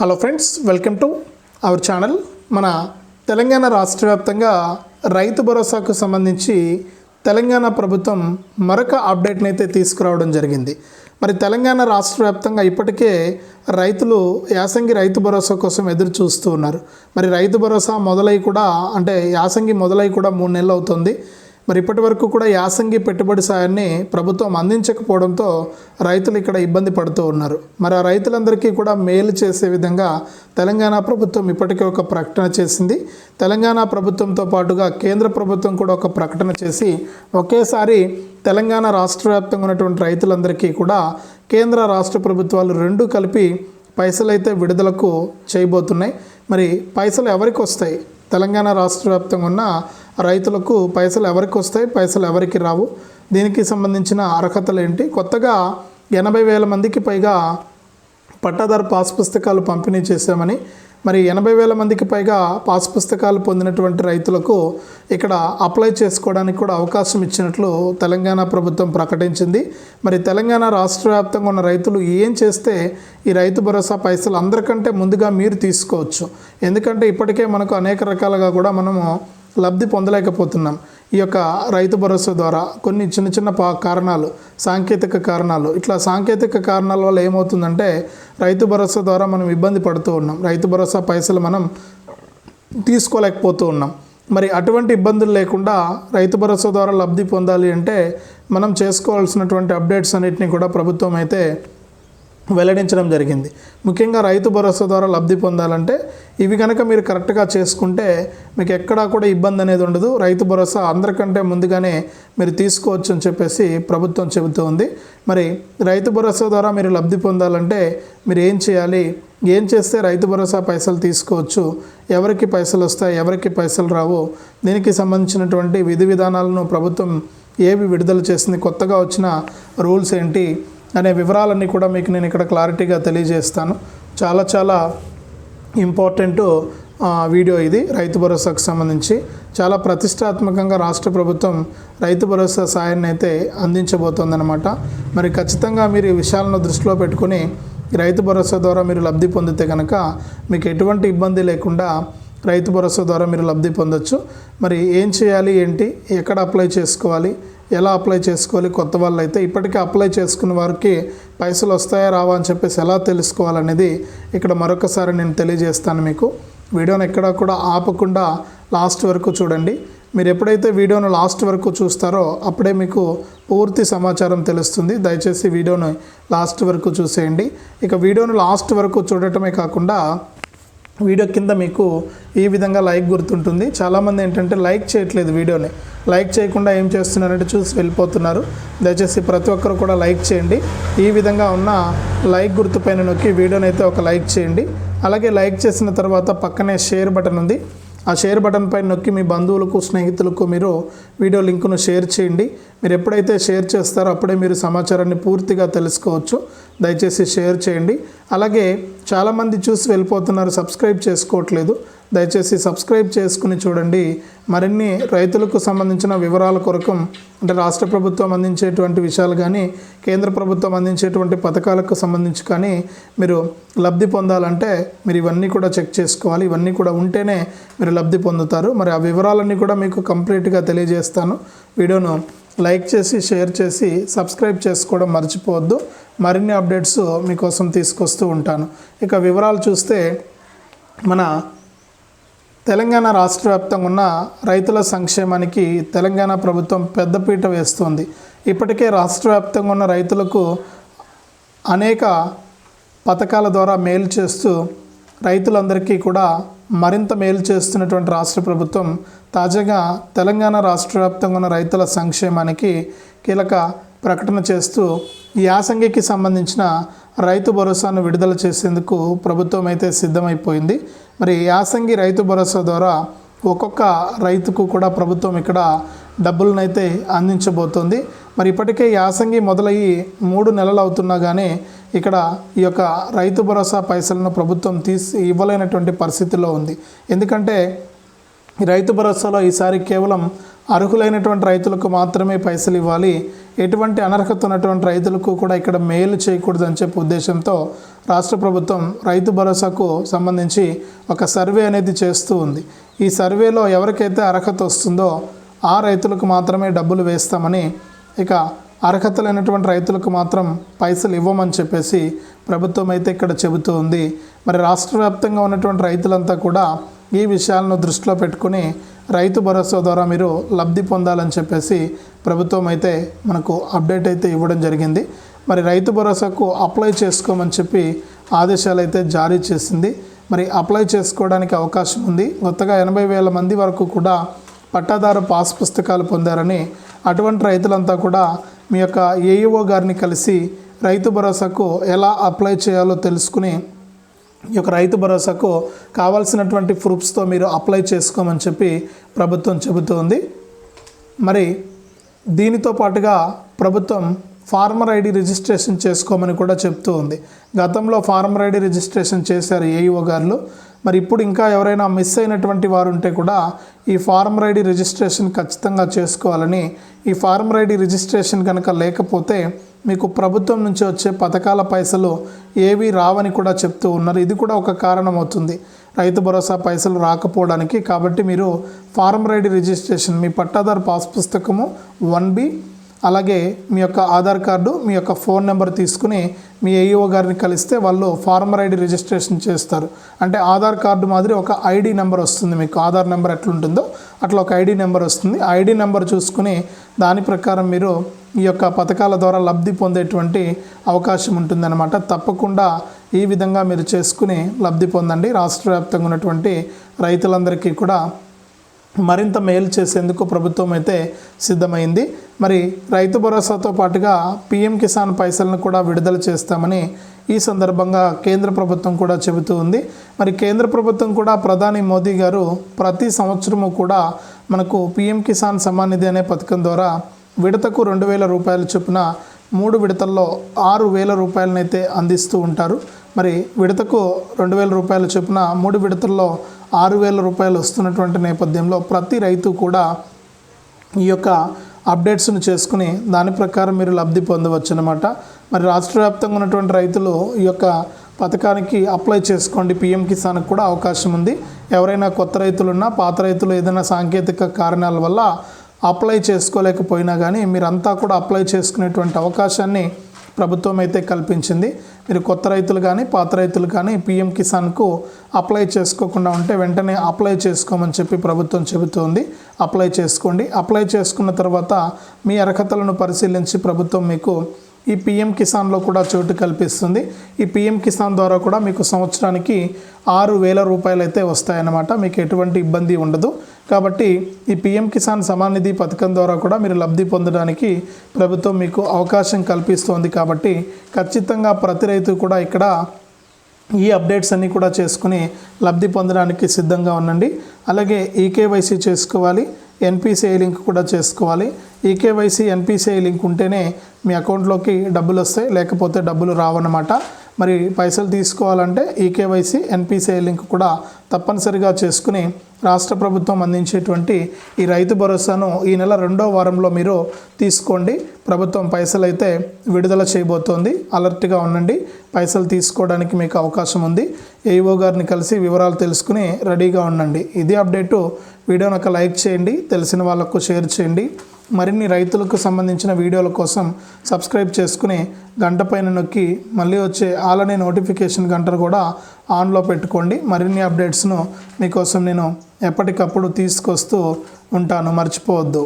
Hello friends welcome to our channel మన తెలంగాణ రాష్ట్ర వ్యాప్తంగా రైతు భరోసాకు సంబంధించి తెలంగాణ ప్రభుత్వం మరొక అప్డేట్ని అయితే తీసుకురావడం జరిగింది. మరి తెలంగాణ రాష్ట్ర వ్యాప్తంగా ఇప్పటికే రైతులు యాసంగి రైతు భరోసా కోసం ఎదురు చూస్తూ ఉన్నారు. మరి రైతు భరోసా మొదలై కూడా అంటే యాసంగి మొదలై కూడా మూడు నెలలు అవుతుంది. మరి ఇప్పటి వరకు కూడా యాసంగి పెట్టుబడి సాయాన్ని ప్రభుత్వం అందించకపోవడంతో రైతులు ఇక్కడ ఇబ్బంది పడుతూ ఉన్నారు. మరి ఆ రైతులందరికీ కూడా మేలు చేసే విధంగా తెలంగాణ ప్రభుత్వం ఇప్పటికే ఒక ప్రకటన చేసింది. తెలంగాణ ప్రభుత్వంతో పాటుగా కేంద్ర ప్రభుత్వం కూడా ఒక ప్రకటన చేసి ఒకేసారి తెలంగాణ రాష్ట్ర వ్యాప్తంగా ఉన్నటువంటి రైతులందరికీ కూడా కేంద్ర రాష్ట్ర ప్రభుత్వాలు రెండు కలిపి పైసలైతే విడుదలకు చేయబోతున్నాయి. మరి పైసలు ఎవరికి వస్తాయి? తెలంగాణ రాష్ట్ర వ్యాప్తంగా ఉన్న రైతులకు పైసలు ఎవరికి వస్తాయి పైసలు ఎవరికి రావు? దీనికి సంబంధించిన అర్హతలు ఏంటి? కొత్తగా ఎనభై వేల మందికి పైగా పట్టాదారు పాస్ పుస్తకాలు పంపిణీ చేశామని మరి ఎనభై వేల మందికి పైగా పాస్ పుస్తకాలు పొందినటువంటి రైతులకు ఇక్కడ అప్లై చేసుకోవడానికి కూడా అవకాశం ఇచ్చినట్లు తెలంగాణ ప్రభుత్వం ప్రకటించింది. మరి తెలంగాణ రాష్ట్ర వ్యాప్తంగా ఉన్న రైతులు ఏం చేస్తే ఈ రైతు భరోసా పైసలు అందరికంటే ముందుగా మీరు తీసుకోవచ్చు? ఎందుకంటే ఇప్పటికే మనకు అనేక రకాలుగా కూడా మనము లబ్ధి పొందలేకపోతున్నాం. ఈ యొక్క రైతు భరోసా ద్వారా కొన్ని చిన్న చిన్న పా కారణాలు సాంకేతిక కారణాలు ఇట్లా సాంకేతిక కారణాల వల్ల ఏమవుతుందంటే రైతు భరోసా ద్వారా మనం ఇబ్బంది పడుతూ ఉన్నాం. రైతు భరోసా పైసలు మనం తీసుకోలేకపోతూ ఉన్నాం. మరి అటువంటి ఇబ్బందులు లేకుండా రైతు భరోసా ద్వారా లబ్ధి పొందాలి అంటే మనం చేసుకోవాల్సినటువంటి అప్డేట్స్ అన్నింటినీ కూడా ప్రభుత్వం అయితే వెల్లడించడం జరిగింది. ముఖ్యంగా రైతు భరోసా ద్వారా లబ్ధి పొందాలంటే ఇవి కనుక మీరు కరెక్ట్గా చేసుకుంటే మీకు ఎక్కడా కూడా ఇబ్బంది అనేది ఉండదు. రైతు భరోసా అందరికంటే ముందుగానే మీరు తీసుకోవచ్చు అని చెప్పేసి ప్రభుత్వం చెబుతూ ఉంది. మరి రైతు భరోసా ద్వారా మీరు లబ్ధి పొందాలంటే మీరు ఏం చేయాలి? ఏం చేస్తే రైతు భరోసా పైసలు తీసుకోవచ్చు? ఎవరికి పైసలు వస్తాయి? ఎవరికి పైసలు రావు? దీనికి సంబంధించినటువంటి విధి విధానాలను ప్రభుత్వం ఏవి విడుదల చేసింది? కొత్తగా వచ్చిన రూల్స్ ఏంటి? అనే వివరాలన్నీ కూడా మీకు నేను ఇక్కడ క్లారిటీగా తెలియజేస్తాను. చాలా చాలా ఇంపార్టెంట్ వీడియో ఇది రైతు భరోసాకు సంబంధించి. చాలా ప్రతిష్టాత్మకంగా రాష్ట్ర ప్రభుత్వం రైతు భరోసా సాయాన్ని అయితే అందించబోతోందనమాట మరి ఖచ్చితంగా మీరు ఈ విషయాలను దృష్టిలో పెట్టుకుని రైతు భరోసా ద్వారా మీరు లబ్ధి పొందితే కనుక మీకు ఎటువంటి ఇబ్బంది లేకుండా రైతు భరోసా ద్వారా మీరు లబ్ధి పొందొచ్చు. మరి ఏం చేయాలి ఏంటి ఎక్కడ అప్లై చేసుకోవాలి ఎలా అప్లై చేసుకోవాలి కొత్త వాళ్ళు అయితే ఇప్పటికే అప్లై చేసుకున్న వారికి పైసలు వస్తాయా రావా అని చెప్పేసి ఎలా తెలుసుకోవాలనేది ఇక్కడ మరొకసారి నేను తెలియజేస్తాను మీకు. వీడియోని ఎక్కడ కూడా ఆపకుండా లాస్ట్ వరకు చూడండి. మీరు ఎప్పుడైతే వీడియోను లాస్ట్ వరకు చూస్తారో అప్పుడే మీకు పూర్తి సమాచారం తెలుస్తుంది. దయచేసి వీడియోను లాస్ట్ వరకు చూసేయండి. ఇక వీడియోను లాస్ట్ వరకు చూడటమే కాకుండా వీడియో కింద మీకు ఈ విధంగా లైక్ గుర్తుంటుంది. చాలామంది ఏంటంటే లైక్ చేయట్లేదు వీడియోని. లైక్ చేయకుండా ఏం చేస్తున్నారంటే చూసి వెళ్ళిపోతున్నారు. దయచేసి ప్రతి ఒక్కరు కూడా లైక్ చేయండి. ఈ విధంగా ఉన్న లైక్ గుర్తుపైన నొక్కి వీడియోని అయితే ఒక లైక్ చేయండి. అలాగే లైక్ చేసిన తర్వాత పక్కనే షేర్ బటన్ ఉంది. ఆ షేర్ బటన్ పై నొక్కి మీ బంధువులకు స్నేహితులకు మీరు వీడియో లింకును షేర్ చేయండి. మీరు ఎప్పుడైతే షేర్ చేస్తారో అప్పుడే మీరు సమాచారాన్ని పూర్తిగా తెలుసుకోవచ్చు. దయచేసి షేర్ చేయండి. అలాగే చాలామంది చూసి వెళ్ళిపోతున్నారు సబ్స్క్రైబ్ చేసుకోవట్లేదు. దయచేసి సబ్స్క్రైబ్ చేసుకుని చూడండి. మరిన్ని రైతులకు సంబంధించిన వివరాల కొరకు అంటే రాష్ట్ర ప్రభుత్వం అందించేటువంటి విషయాలు కానీ కేంద్ర ప్రభుత్వం అందించేటువంటి పథకాలకు సంబంధించి కానీ మీరు లబ్ధి పొందాలంటే మీరు ఇవన్నీ కూడా చెక్ చేసుకోవాలి. ఇవన్నీ కూడా ఉంటేనే మీరు లబ్ధి పొందుతారు. మరి ఆ వివరాలన్నీ కూడా మీకు కంప్లీట్గా తెలియజేస్తాను. వీడియోను లైక్ చేసి షేర్ చేసి సబ్స్క్రైబ్ చేసుకోవడం మర్చిపోవద్దు. మరిన్ని అప్డేట్స్ మీకోసం తీసుకొస్తూ ఉంటాను. ఇక వివరాలు చూస్తే మన తెలంగాణ రాష్ట్ర వ్యాప్తంగా ఉన్న రైతుల సంక్షేమానికి తెలంగాణ ప్రభుత్వం పెద్దపీట వేస్తోంది. ఇప్పటికే రాష్ట్ర వ్యాప్తంగా ఉన్న రైతులకు అనేక పథకాల ద్వారా మేలు చేస్తూ రైతులందరికీ కూడా మరింత మేలు చేస్తున్నటువంటి రాష్ట్ర ప్రభుత్వం తాజాగా తెలంగాణ రాష్ట్ర వ్యాప్తంగా ఉన్న రైతుల సంక్షేమానికి కీలక ప్రకటన చేస్తూ ఈ యాసంగికి సంబంధించిన రైతు భరోసాను విడుదల చేసేందుకు ప్రభుత్వం అయితే సిద్ధమైపోయింది. మరి యాసంగి రైతు భరోసా ద్వారా ఒక్కొక్క రైతుకు కూడా ప్రభుత్వం ఇక్కడ డబ్బులనైతే అందించబోతోంది. మరి ఇప్పటికే యాసంగి మొదలయ్యి మూడు నెలలు అవుతున్నా కానీ ఇక్కడ ఈ యొక్క రైతు భరోసా పైసలను ప్రభుత్వం తీసి ఇవ్వలేనటువంటి పరిస్థితిలో ఉంది. ఎందుకంటే రైతు భరోసాలో ఈసారి కేవలం అర్హులైనటువంటి రైతులకు మాత్రమే పైసలు ఇవ్వాలి. ఎటువంటి అనర్హత ఉన్నటువంటి రైతులకు కూడా ఇక్కడ మేలు చేయకూడదని చెప్పే ఉద్దేశంతో రాష్ట్ర ప్రభుత్వం రైతు భరోసాకు సంబంధించి ఒక సర్వే అనేది చేస్తూ ఉంది. ఈ సర్వేలో ఎవరికైతే అర్హత వస్తుందో ఆ రైతులకు మాత్రమే డబ్బులు వేస్తామని ఇక అర్హత లేనటువంటి రైతులకు మాత్రం పైసలు ఇవ్వమని చెప్పేసి ప్రభుత్వం అయితే ఇక్కడ చెబుతూ ఉంది. మరి రాష్ట్ర వ్యాప్తంగా ఉన్నటువంటి రైతులంతా కూడా ఈ విషయాలను దృష్టిలో పెట్టుకుని రైతు భరోసా ద్వారా మీరు లబ్ధి పొందాలని చెప్పేసి ప్రభుత్వం అయితే మనకు అప్డేట్ అయితే ఇవ్వడం జరిగింది. మరి రైతు భరోసాకు అప్లై చేసుకోమని చెప్పి ఆదేశాలు అయితే జారీ చేసింది. మరి అప్లై చేసుకోవడానికి అవకాశం ఉంది. కొత్తగా ఎనభై వేల మంది వరకు కూడా పట్టాదారు పాస్ పుస్తకాలు పొందారని అటువంటి రైతులంతా కూడా మీ యొక్క ఏఈఓ గారిని కలిసి రైతు భరోసాకు ఎలా అప్లై చేయాలో తెలుసుకుని ఈ యొక్క రైతు భరోసాకు కావాల్సినటువంటి ప్రూఫ్స్తో మీరు అప్లై చేసుకోమని చెప్పి ప్రభుత్వం చెబుతోంది. మరి దీనితో పాటుగా ప్రభుత్వం ఫార్మర్ ఐడి రిజిస్ట్రేషన్ చేసుకోమని కూడా చెప్తూ ఉంది. గతంలో ఫార్మర్ ఐడి రిజిస్ట్రేషన్ చేశారు ఏఈఓ గారు. మరి ఇప్పుడు ఇంకా ఎవరైనా మిస్ అయినటువంటి వారు ఉంటే కూడా ఈ ఫార్మర్ ఐడి రిజిస్ట్రేషన్ ఖచ్చితంగా చేసుకోవాలని ఈ ఫార్మర్ ఐడి రిజిస్ట్రేషన్ కనుక లేకపోతే మీకు ప్రభుత్వం నుంచి వచ్చే పథకాల పైసలు ఏవి రావని కూడా చెప్తూ ఉన్నారు. ఇది కూడా ఒక కారణం అవుతుంది రైతు భరోసా పైసలు రాకపోవడానికి. కాబట్టి మీరు ఫారం రైడ్ రిజిస్ట్రేషన్ మీ పట్టాదారు పాస్ పుస్తకము వన్ బి అలాగే మీ యొక్క ఆధార్ కార్డు మీ యొక్క ఫోన్ నెంబర్ తీసుకుని మీ ఏఈఓ గారిని కలిస్తే వాళ్ళు ఫార్మర్ ఐడి రిజిస్ట్రేషన్ చేస్తారు. అంటే ఆధార్ కార్డు మాదిరి ఒక ఐడి నెంబర్ వస్తుంది మీకు. ఆధార్ నెంబర్ ఎట్లుంటుందో అట్లా ఒక ఐడి నెంబర్ వస్తుంది. ఐడి నెంబర్ చూసుకుని దాని ప్రకారం మీరు ఈ యొక్క పథకాల ద్వారా లబ్ధి పొందేటువంటి అవకాశం ఉంటుందన్నమాట. తప్పకుండా ఈ విధంగా మీరు చేసుకుని లబ్ధి పొందండి. రాష్ట్ర వ్యాప్తంగా ఉన్నటువంటి రైతులందరికీ కూడా మరింత మేలు చేసేందుకు ప్రభుత్వం అయితే సిద్ధమైంది. మరి రైతు భరోసాతో పాటుగా పీఎం కిసాన్ పైసలను కూడా విడుదల చేస్తామని ఈ సందర్భంగా కేంద్ర ప్రభుత్వం కూడా చెబుతూ ఉంది. మరి కేంద్ర ప్రభుత్వం కూడా ప్రధాని మోదీ గారు ప్రతి సంవత్సరము కూడా మనకు పీఎం కిసాన్ సమ్మాన్ నిధి అనే పథకం ద్వారా విడతకు రెండు వేల రూపాయల చొప్పున మూడు విడతల్లో ఆరు వేల రూపాయలనైతే అందిస్తూ ఉంటారు. మరి విడతకు రెండు వేల రూపాయల చొప్పున మూడు విడతల్లో ఆరు వేల రూపాయలు వస్తున్నటువంటి నేపథ్యంలో ప్రతి రైతు కూడా ఈ యొక్క అప్డేట్స్ను చేసుకుని దాని ప్రకారం మీరు లబ్ధి పొందవచ్చు అనమాట మరి రాష్ట్ర వ్యాప్తంగా ఉన్నటువంటి రైతులు ఈ యొక్క పథకానికి అప్లై చేసుకోండి. పిఎం కిసాన్కి కూడా అవకాశం ఉంది. ఎవరైనా కొత్త రైతులున్నా పాత రైతులు ఏదైనా సాంకేతిక కారణాల వల్ల అప్లై చేసుకోలేకపోయినా కానీ మీరంతా కూడా అప్లై చేసుకునేటువంటి అవకాశాన్ని ప్రభుత్వం అయితే కల్పించింది. మీరు కొత్త రైతులు కానీ పాత రైతులు కానీ పిఎం కిసాన్కు అప్లై చేసుకోకుండా ఉంటే వెంటనే అప్లై చేసుకోమని చెప్పి ప్రభుత్వం చెబుతోంది. అప్లై చేసుకోండి. అప్లై చేసుకున్న తర్వాత మీ అర్హతలను పరిశీలించి ప్రభుత్వం మీకు ఈ పిఎం కిసాన్లో కూడా చోటు కల్పిస్తుంది. ఈ పిఎం కిసాన్ ద్వారా కూడా మీకు సంవత్సరానికి ఆరు వేల రూపాయలు అయితే వస్తాయన్నమాట. మీకు ఎటువంటి ఇబ్బంది ఉండదు. కాబట్టి ఈ పిఎం కిసాన్ సమాన్ నిధి పథకం ద్వారా కూడా మీరు లబ్ధి పొందడానికి ప్రభుత్వం మీకు అవకాశం కల్పిస్తోంది కాబట్టి ఖచ్చితంగా ప్రతి రైతు కూడా ఇక్కడ ఈ అప్డేట్స్ అన్నీ కూడా చేసుకుని లబ్ధి పొందడానికి సిద్ధంగా ఉండండి. అలాగే ఈకేవైసీ చేసుకోవాలి ఎన్పిసిఐ లింక్ కూడా చేసుకోవాలి. ఈకేవైసీ ఎన్పిసిఐ లింక్ ఉంటేనే మీ అకౌంట్లోకి డబ్బులు వస్తాయి లేకపోతే డబ్బులు రావన్నమాట. మరి పైసలు తీసుకోవాలంటే ఈకేవైసీ ఎన్పిసిఐ లింక్ కూడా తప్పనిసరిగా చేసుకుని రాష్ట్ర ప్రభుత్వం అందించేటువంటి ఈ రైతు భరోసాను ఈ నెల రెండో వారంలో మీరు తీసుకోండి. ప్రభుత్వం పైసలు అయితే విడుదల చేయబోతోంది. అలర్ట్గా ఉండండి. పైసలు తీసుకోవడానికి మీకు అవకాశం ఉంది. ఏఈఓ గారిని కలిసి వివరాలు తెలుసుకుని రెడీగా ఉండండి. ఇది అప్డేటు వీడియోని ఒక లైక్ చేయండి తెలిసిన వాళ్ళకు షేర్ చేయండి. మరిన్ని రైతులకు సంబంధించిన వీడియోల కోసం సబ్స్క్రైబ్ చేసుకుని గంట పైన నొక్కి మళ్ళీ వచ్చే ఆలనే నోటిఫికేషన్ గంటను కూడా ఆన్లో పెట్టుకోండి. మరిన్ని అప్డేట్స్ను మీకోసం నేను ఎప్పటికప్పుడు తీసుకొస్తూ ఉంటాను. మర్చిపోవద్దు.